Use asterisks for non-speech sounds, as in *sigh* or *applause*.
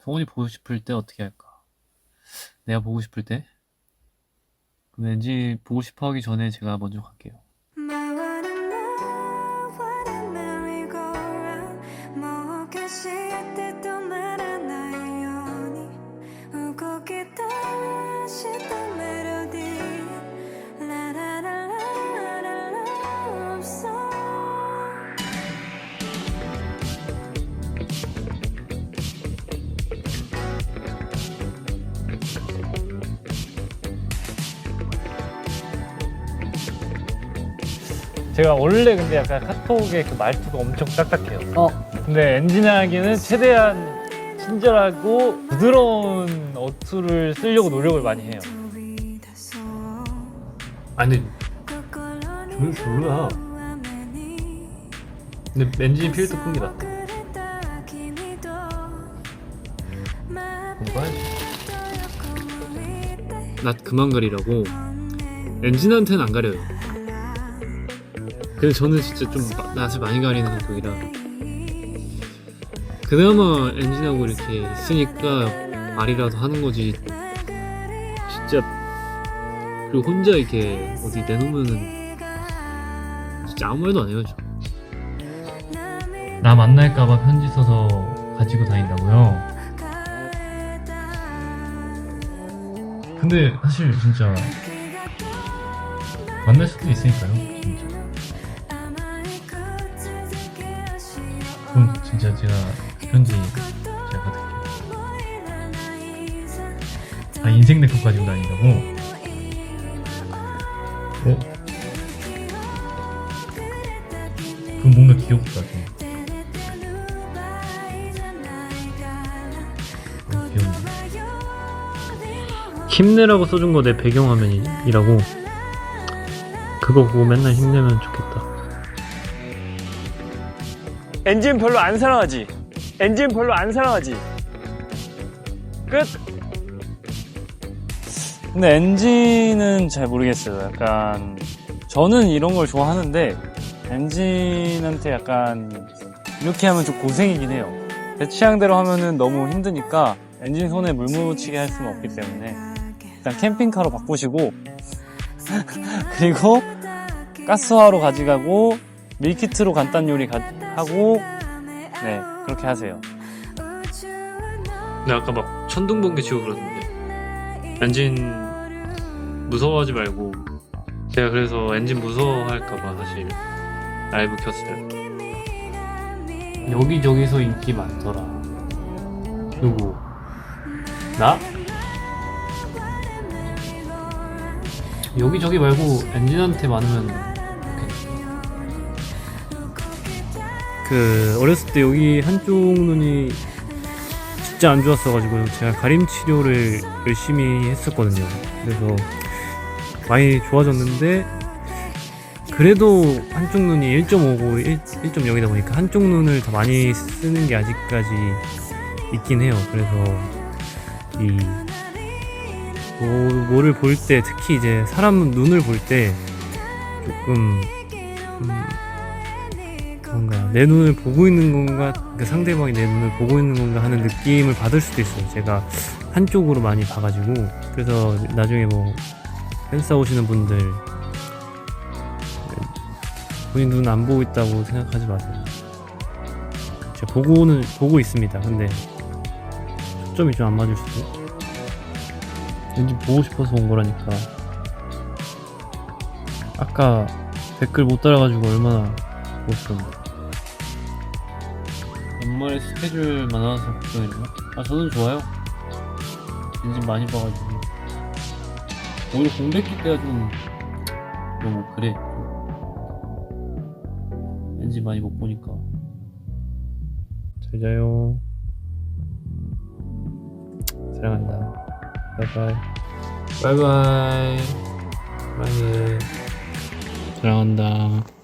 성훈이 보고 싶을 때 어떻게 할까? 내가 보고 싶을 때? 그럼 왠지 보고 싶어 하기 전에 제가 먼저 갈게요. 제가 원래 근데 약간 카톡의 그 말투가 엄청 딱딱해요. 어. 근데 엔진하기는 최대한 친절하고 부드러운 어투를 쓰려고 노력을 많이 해요. 아니, 조용 별로야. 근데 렌즈 필터 끈게 낫다. 공부해야지. 나 그만 가리라고. 엔진한테는 안 가려요. 근데 저는 진짜 좀 마- 낯을 많이 가리는 성격이라. 그나마 엔진하고 이렇게 있으니까 말이라도 하는 거지. 진짜 그리고 혼자 이렇게 어디 내놓으면은 진짜 아무 말도 안 해요. 저. 나 만날까봐 편지 써서 가지고 다닌다고요? 근데 사실 진짜 만날 수도 있으니까요. 진짜. 그럼 진짜 제가 편지 제가 받을게요. 아 인생 네컷 가지고 다닌다고? 어? 그럼 뭔가 귀엽다 좀. 어, 귀엽네. 힘내라고 써준 거 내 배경화면이라고. 그거 보고 맨날 힘내면 좋겠다. 엔진 별로 안 사랑하지? 엔진 별로 안 사랑하지? 끝! 근데 엔진은 잘 모르겠어요. 약간 저는 이런 걸 좋아하는데 엔진한테 약간 이렇게 하면 좀 고생이긴 해요. 제 취향대로 하면은 너무 힘드니까 엔진 손에 물 묻히게 할 수는 없기 때문에 일단 캠핑카로 바꾸시고 *laughs* 그리고 가스화로 가져가고 밀키트로 간단 요리 가- 하고 네 그렇게 하세요. 근데 아까 막 천둥 번개 치고 그러던데 엔진 무서워하지 말고 제가 그래서 엔진 무서워할까봐 사실 라이브 켰어요 여기저기서 인기 많더라 누구? 나? 여기저기 말고 엔진한테 많으면 그 어렸을 때 여기 한쪽 눈이 진짜 안 좋았어가지고 제가 가림 치료를 열심히 했었거든요. 그래서 많이 좋아졌는데 그래도 한쪽 눈이 1.5고 1, 1.0이다 보니까 한쪽 눈을 더 많이 쓰는 게 아직까지 있긴 해요. 그래서 이 뭐, 뭐를 볼 때 특히 이제 사람 눈을 볼 때 조금 내 눈을 보고 있는 건가 그 상대방이 내 눈을 보고 있는 건가 하는 느낌을 받을 수도 있어요. 제가 한쪽으로 많이 봐가지고. 그래서 나중에 뭐 팬싸 오시는 분들 본인 눈 안 보고 있다고 생각하지 마세요. 제가 보고는 보고 있습니다. 근데 초점이 좀 안 맞을 수도 왠지 보고 싶어서 온 거라니까. 아까 댓글 못 달아가지고 얼마나 보고 싶었는데 연말에 스케줄 많아서 걱정이에요? 아 저는 좋아요. 엔진 많이 봐가지고. 오히려 공백기 때가 좀 너무 그래. 엔진 많이 못 보니까. 잘 자요. 사랑한다. 바이바이. 바이바이. 사랑해. 사랑한다